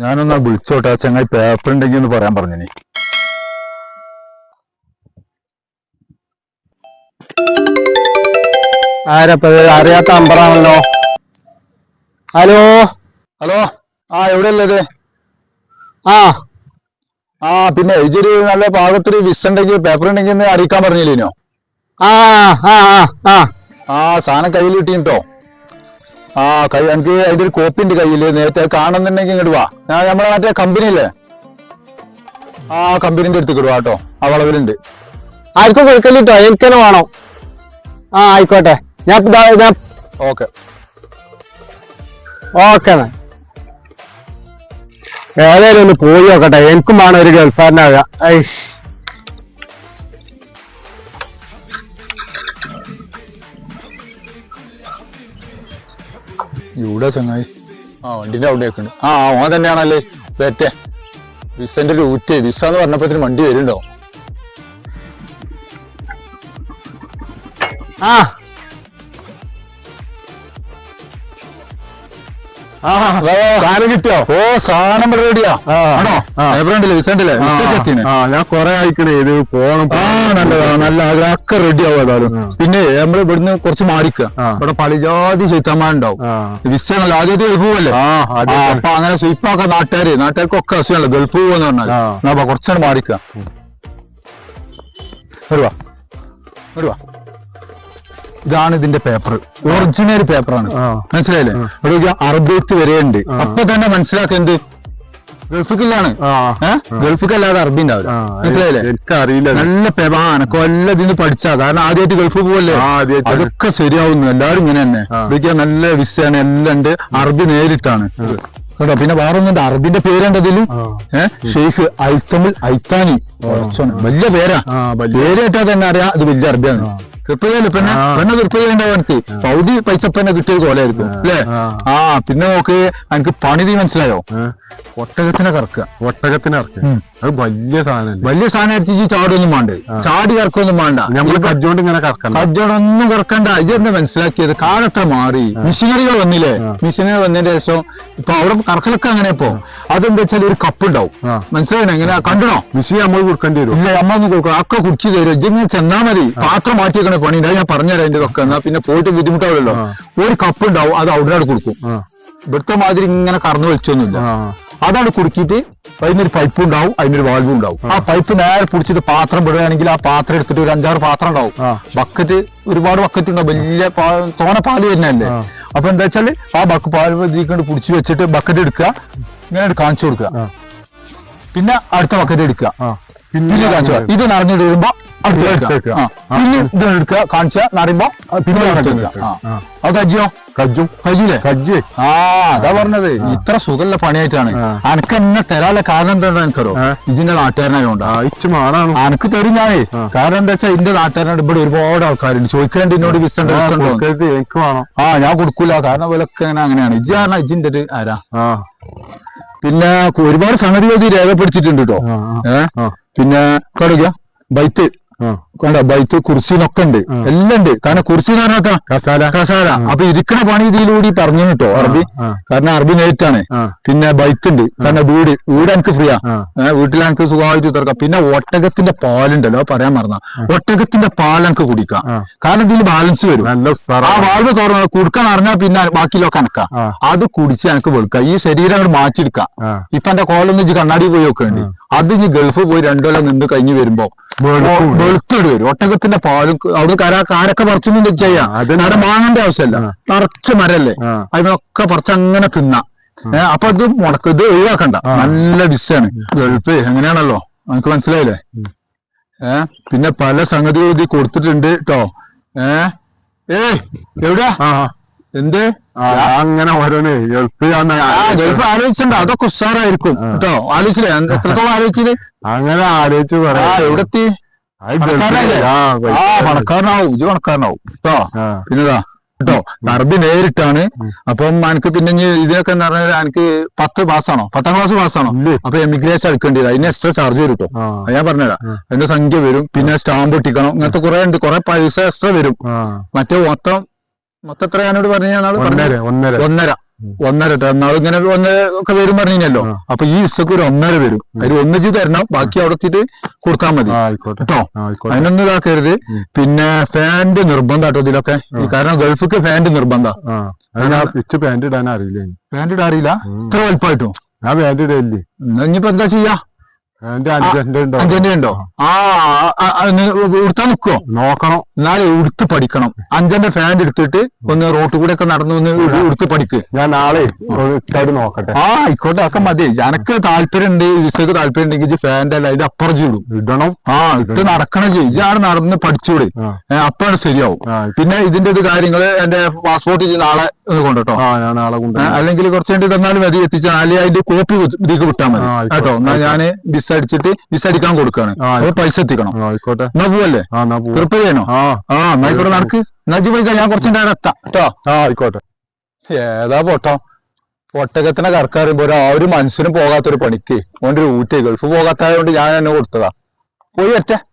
ഞാനൊന്നാ വിളിച്ചോട്ടെ ചങ്ങായി പേപ്പർ ഉണ്ടെങ്കിൽ ഒന്ന് പറയാൻ പറഞ്ഞിനി അറിയാത്ത അമ്പറാണല്ലോ ഹലോ? ഹലോ? ആ എവിടെ ഉള്ളത്? ആ. ആ പിന്നെ ഇതൊരു നല്ല പാകത്തൊരു വിസ് ഉണ്ടെങ്കിൽ പേപ്പർ ഉണ്ടെങ്കിൽ അറിയിക്കാൻ പറഞ്ഞില്ലേനോ? ആ ആ ആ ആ. ആ സാധനം കയ്യിൽ കിട്ടിട്ടോ ആ കൈ എനിക്ക് അതിന്റെ ഒരു കോപ്പി ഉണ്ട് കയ്യിൽ നേരത്തെ കാണുന്നുണ്ടെങ്കിൽ ഇങ്ങോട്ട് വാ. ഞാൻ നമ്മളെ മറ്റേ കമ്പനി അല്ലേ ആ കമ്പനിന്റെ അടുത്ത് വാ കേട്ടോ. ആ വളവിലുണ്ട്. ആർക്കും കൊടുക്കലിട്ടോ കേട്ടോ തന്നെ വേണോ. ആ ആയിക്കോട്ടെ. ഞാൻ ഓക്കെ ഓക്കെ ഏതായാലും ഒന്ന് പോയി നോക്കട്ടെ. എനിക്കും വേണം ഒരു ഗൾഫാരനാകുക ഐഷ്. ഇവിടെ ചങ്ങായി ആ വണ്ടിന്റെ അവിടെ ഉണ്ട്. ആ ഓൻ തന്നെയാണല്ലേ? പേറ്റെ വിസന്റെ ഊറ്റ് വിസ എന്ന് പറഞ്ഞപ്പോഴത്തേന് വണ്ടി വരുന്നുണ്ടോ? ആ സാധനം കിട്ടിയോ? ഓ സാധനം റെഡിയാ. ആണോ? എവിടെയുണ്ടല്ലേ വിസണ്ടല്ലേ എത്തിനെ ആ ഞാൻ കൊറേ അയക്കണേ ഇത് പോണം ആ നല്ലതാ നല്ല അതൊക്കെ റെഡി ആവും ഏതായാലും. പിന്നെ നമ്മൾ ഇവിടുന്ന് കുറച്ച് മാറിക്കുക ആ. ഇവിടെ പളിജാതി ചൈത്തന്മാരുണ്ടാവും ആ. വിസ ആണല്ലോ ആദ്യമായിട്ട് ഗൾഫ് പോവല്ലേ. അപ്പൊ അങ്ങനെ സ്വീപ്പാക്ക നാട്ടുകാര് നാട്ടുകാർക്കൊക്കെ അസുഖമല്ലോ? ഗൾഫ് പോവെന്ന് പറഞ്ഞാൽ കുറച്ചാണ് മാറിക്കുക വരുവാ. വരുവാ. ഇതാണ് ഇതിന്റെ പേപ്പർ ഒറിജിനൽ പേപ്പറാണ്. മനസ്സിലായില്ലേ? ഇവിടെ നോക്കിയാ ഉണ്ട്. വരെയുണ്ട് അപ്പൊ തന്നെ മനസ്സിലാക്കുന്നത് ഗൾഫിലാണ് ആ. ഗൾഫിക്കല്ലാതെ അറബി ഉണ്ടാവില്ല. മനസ്സിലായില്ലേ? എനിക്ക് അറിയില്ല നല്ല പേപ്പർ ആ. എനക്കൊല്ലം ഇതിന് പഠിച്ചാ. കാരണം ആദ്യമായിട്ട് ഗൾഫ് പോവല്ലേ. അതൊക്കെ ശരിയാവുന്നു. എല്ലാരും ഇങ്ങനെ തന്നെ. ഇവിടെ നല്ല വിസയാണ്. എല്ലാം ഉണ്ട്. അറബി നേരിട്ടാണ്. കേട്ടോ? പിന്നെ വേറെ ഒന്നുണ്ട് അറബിന്റെ പേരുണ്ട് അതിൽ ഷെയ്ഖ് ഐത്തമുൽ ഐത്താനി. വലിയ പേരാ. ആ, വലിയ- പേര് കേട്ടാ തന്നെ അറിയാം. ഇത് വലിയ അറബിയാണ്. തൃപ്പതിയല്ലേ പെണ്ണെ. പെണ്ണ തൃപ്പതിയുണ്ടാവും എനിക്ക് പൗതി പൈസ പെണ്ണ കിട്ടിയ പോലെ അല്ലേ? ആ. പിന്നെ നോക്ക് എനിക്ക് പണി തീ മനസ്സിലായോ? ഒട്ടകത്തിനെ കറക്കുക. ഒട്ടകത്തിനെ അത് വലിയ സാധനം വലിയ സാധനം അടിച്ച് ചാടൊന്നും വേണ്ട ചാടി കറക്കൊന്നും വേണ്ട നമ്മൾ കജ്ജോണ്ട് ഇങ്ങനെ കറക്കണം. കജ്ജോടൊന്നും കറക്കണ്ട. ഇതെന്താ മനസ്സിലാക്കിയത്? കാലത്ര മാറി. മിഷനറികൾ വന്നില്ലേ? മിഷനറി വന്നതിന് ശേഷം ഇപ്പൊ അവിടെ കറക്കലൊക്കെ അങ്ങനെ ഇപ്പോ. അതെന്താ വെച്ചാൽ ഒരു കപ്പ് ഉണ്ടാവും. മനസ്സിലായോ? എങ്ങനെ കണ്ടണോ? മിഷി നമ്മൾ കൊടുക്കേണ്ടി വരും. ഇല്ല അമ്മ ഒന്ന് കൊടുക്കണം. ഒക്കെ കുടിച്ചു തരും. ഇജ്ജിങ്ങനെ ചെന്നാ മതി. പാത്രം മാറ്റി പണി ഉണ്ടായി ഞാൻ പറഞ്ഞുതരാം അതിന്റെ ഒക്കെ എന്നാ പിന്നെ പോയിട്ട് ബുദ്ധിമുട്ടാവില്ലല്ലോ. ഒരു കപ്പ് ഉണ്ടാവും അത് അവിടെ കൊടുക്കും. ഇവിടുത്തെ മാതിരി ഇങ്ങനെ കറന്നു വെച്ചൊന്നുമില്ല ആ. അതാണ് കുറുക്കിയിട്ട് അതിനൊരു പൈപ്പ് ഉണ്ടാവും അതിനൊരു വാൾവും ഉണ്ടാവും. ആ. പൈപ്പ് നേരെ പിടിച്ചിട്ട് പാത്രം വിടുകയാണെങ്കിൽ ആ പാത്രം എടുത്തിട്ട് ഒരു അഞ്ചാറ് പാത്രം ഉണ്ടാവും. ബക്കറ്റ് ഒരുപാട് ബക്കറ്റ് ഉണ്ടാവും. വലിയ തോന പാൽ തന്നെയല്ലേ. അപ്പൊ എന്താ വെച്ചാൽ ആ ബക്ക് പാൽ ഇതിക്കൊണ്ട് പിടിച്ചു വെച്ചിട്ട് ബക്കറ്റ് എടുക്കുക. ഇങ്ങനെ കാണിച്ചു കൊടുക്കുക. പിന്നെ അടുത്ത ബക്കറ്റ് എടുക്കുക. പിന്നെ കാണിച്ചു ഇത് നിറഞ്ഞിട്ട് വരുമ്പോ അടുത്ത എടുക്കുക. എടുക്കുക. ആ. ഇത് എടുക്കുക കാണിച്ച നിറയുമ്പോ പിന്നെ ആ. അത് കജ്ജിയോ? കജ്ജും. കജ്ജില്ലേ കജ്ജ്. ആ അതാ പറഞ്ഞത്. ഇത്ര സുഖമുള്ള പണിയായിട്ടാണ്. അനക്ക് എന്നെ തരാനുള്ള കാരണം എന്താണെന്ന് എനിക്കറിയോ? ആ. ഇതിന്റെ നാട്ടുകാരനായോണ്ട് അനക്ക് തരും ഞാൻ കാരണം എന്താ വെച്ചാൽ ഇന്റെ നാട്ടുകാരനോട് ഇവിടെ ഒരുപാട് ആൾക്കാരുണ്ട്. ചോദിക്കേണ്ട എന്നോട് വിസണ്ട് ആ, എനിക്ക് വേണം. ആ ഞാൻ കൊടുക്കൂല. കാരണം ഇവലൊക്കെ അങ്ങനെയാണ്. ഇജ്ജ് കാരണം ഇജിന്റെ ഒരു ആരാ? പിന്നെ ഒരുപാട് സംഗതികൾ രേഖപ്പെടുത്തിട്ടുണ്ട് രേഖപ്പെടുത്തിയിട്ടുണ്ട് കേട്ടോ ആ, ആ. ഏ? ആ. പിന്നെ കടുക ബൈത്ത് ആ കണ്ട ബൈത്ത് കുർസിനൊക്കെ ഉണ്ട്. എല്ലാം ഉണ്ട്. കാരണം കുർസി എന്ന് പറഞ്ഞാ കസാല. കസാല. അപ്പൊ ഇരിക്കണ പണി ഇതിലൂടെ പറഞ്ഞു കേട്ടോ അറബി. കാരണം അറബി ആണ്. പിന്നെ ബൈക്ക് ഉണ്ട്. കാരണം വീട് വീട് എനിക്ക് ഫ്രീയാ വീട്ടിൽ എനിക്ക് സുഖമായിട്ട് തുറക്കാം. പിന്നെ ഒട്ടകത്തിന്റെ പാലുണ്ടല്ലോ പറയാൻ മറന്ന. ഒട്ടകത്തിന്റെ പാൽ എനിക്ക് കുടിക്കാം. കാരണം ഇതിൽ ബാലൻസ് വരും. ആ വാൾവ് തുറന്ന് കുടുക്കാൻ അറിഞ്ഞാൽ പിന്നെ ബാക്കിയിലൊക്കെ അനക്കാം. അത് കുടിച്ച് എനിക്ക് വെളുക്കാം. ഈ ശരീരം അങ്ങോട്ട് മാറ്റിയെടുക്കാം. ഇപ്പൊ എന്റെ കോലൊന്നും കണ്ണാടി പോയി വെക്കുന്നുണ്ട് അത് ഇനി ഗൾഫ് പോയി രണ്ടോലം നിന്ന് കഴിഞ്ഞ് വരുമ്പോ. വെളുത്തോട്. വരും. ഒട്ടകത്തിന്റെ പാലും അവിടെ കര കാരൊക്കെ പറിച്ചൊന്നും ചെയ്യാം? അത് അവിടെ മാങ്ങേണ്ട ആവശ്യമല്ല. നിറച്ച് മരല്ലേ. അതിനൊക്കെ പറിച്ച് അങ്ങനെ തിന്ന. അപ്പൊ ഇത് മുടക്ക ഇത് ഒഴിവാക്കണ്ട. നല്ല ഡിഷാണ്. ഗൾഫ് എങ്ങനെയാണല്ലോ? നമുക്ക് മനസ്സിലായില്ലേ? ഏ പിന്നെ പല സംഗതി ഇത് കൊടുത്തിട്ടുണ്ട് കേട്ടോ ഏ ഏയ് എവിടാ? എന്ത്? അങ്ങനെ ഓരോന്ന് ഗൾഫ് ഗൾഫ് ആലോചിച്ചിട്ടുണ്ട്. അതൊക്കെ ഉഷാറായിരിക്കും കേട്ടോ ആലോചിച്ചില്ലേ? എത്രത്തോളം ആലോചിച്ചില്ലേ അങ്ങനെ ആലോചിച്ച് പറയാ. എവിടെത്തി? ആ, ആ ഗൾഫിൽ. പണക്കാരനാവും ഇത് പണക്കാരനാവും. കേട്ടോ ആ. പിന്നെതാ കേട്ടോ അറബി നേരിട്ടാണ്. അപ്പം എനിക്ക് പിന്നെ ഇതിനൊക്കെ എന്ന് പറഞ്ഞാൽ എനിക്ക് പത്ത് പാസ്സാണോ? പത്താം ക്ലാസ് പാസ്സാണോ? അപ്പൊ എമിഗ്രേഷൻ എടുക്കേണ്ടി വരും. അതിന് എക്സ്ട്രാ ചാർജ് വരും കേട്ടോ ഞാൻ പറഞ്ഞുതരാം. അതിന്റെ സംഖ്യ വരും. പിന്നെ സ്റ്റാമ്പ് ഒട്ടിക്കണം ഇങ്ങനത്തെ കുറെ ഉണ്ട്. കുറെ പൈസ എക്സ്ട്രാ വരും. മറ്റേ മൊത്തം മൊത്തം എത്ര ഞാനോട് പറഞ്ഞാൽ ഒന്നര. ഒന്നര. ഒന്നര ട്ടോ. ഇങ്ങനെ ഒന്ന് ഒക്കെ വരും പറഞ്ഞല്ലോ. അപ്പൊ ഈ ഇസക്ക് ഒരു ഒന്നര വരും. അതിൽ ഒന്നിച്ച് തരണം. ബാക്കി അവിടെ എത്തിയിട്ട് കൊടുത്താൽ മതി. കേട്ടോ? അതിനൊന്നും ഇതാക്കരുത്. പിന്നെ ഫാന്റ് നിർബന്ധം കേട്ടോ ഇതിലൊക്കെ. കാരണം ഗൾഫിക്ക് ഫാന്റ് നിർബന്ധ. പിച്ച് ഇടാൻ അറിയില്ല. ഫാന്റ് ഇടാറില്ല ഇത്ര വലുപ്പമായിട്ടും? ഞാൻ പാന്റ് ഇടയില്ലേ ഇനിയിപ്പോ എന്താ ചെയ്യാ? അഞ്ചെന്റെ ഉണ്ടോ ആ ഉടുത്താ നിക്കോ? നോക്കണം. എന്നാലും ഉടുത്ത് പഠിക്കണം. അഞ്ചന്റെ ഫാൻ എടുത്തിട്ട് ഒന്ന് റോട്ട് കൂടെ ഒക്കെ നടന്നു ഒന്ന് ഉടുത്ത് പഠിക്ക്. ഞാൻ നാളെ നോക്കട്ടെ. ആ ആയിക്കോട്ടെ ഒക്കെ മതി. എനക്ക് താല്പര്യം ഉണ്ട് വിസക്ക് താല്പര്യം ഉണ്ടെങ്കിൽ ഫാന്റ് അല്ല അതിന്റെ അപ്പുറം ചൂടും ഇടണം. ആ ഇട്ട് നടക്കണം ചെയ്യും. ഇതാണ് നടന്ന് പഠിച്ചൂടെ. അപ്പാണ് ശരിയാവും. പിന്നെ ഇതിന്റെ ഇത് കാര്യങ്ങൾ എന്റെ പാസ്പോർട്ട് നാളെ കൊണ്ടോട്ടോ അല്ലെങ്കിൽ കുറച്ച് വേണ്ടി തന്നാലും മതി എത്തിച്ചാൽ അല്ലെങ്കിൽ അതിന്റെ കോപ്പി ഇതിക്ക് വിട്ടാൽ മതി. കേട്ടോ എന്നാ ഞാൻ ബിസ് അടിച്ചിട്ട് വിസ അടിക്കാൻ കൊടുക്കാണ്. അപ്പൊ പൈസ എത്തിക്കണം. ആയിക്കോട്ടെ. എന്നാ പോവല്ലേ? ട്രിപ്പ് ചെയ്യണോ? ആ. എന്നായിക്കോട്ടെ നടക്ക്. എന്നാ പോയി പോയിക്കോ ഞാൻ അവിടെ എത്താം കേട്ടോ. ആ ആയിക്കോട്ടെ. ഏതാ പൊട്ടോ? ഒട്ടകത്തിനെ കറക്കാറുമ്പോ ഒരു ആ ഒരു മനുഷ്യനും പോകാത്തൊരു പണിക്ക്. ഓന്റെ ഒരു ഊറ്റേ ഗൾഫ് കൊണ്ട് ഞാൻ എന്നെ കൊടുത്തതാ. പോയി ഒറ്റ.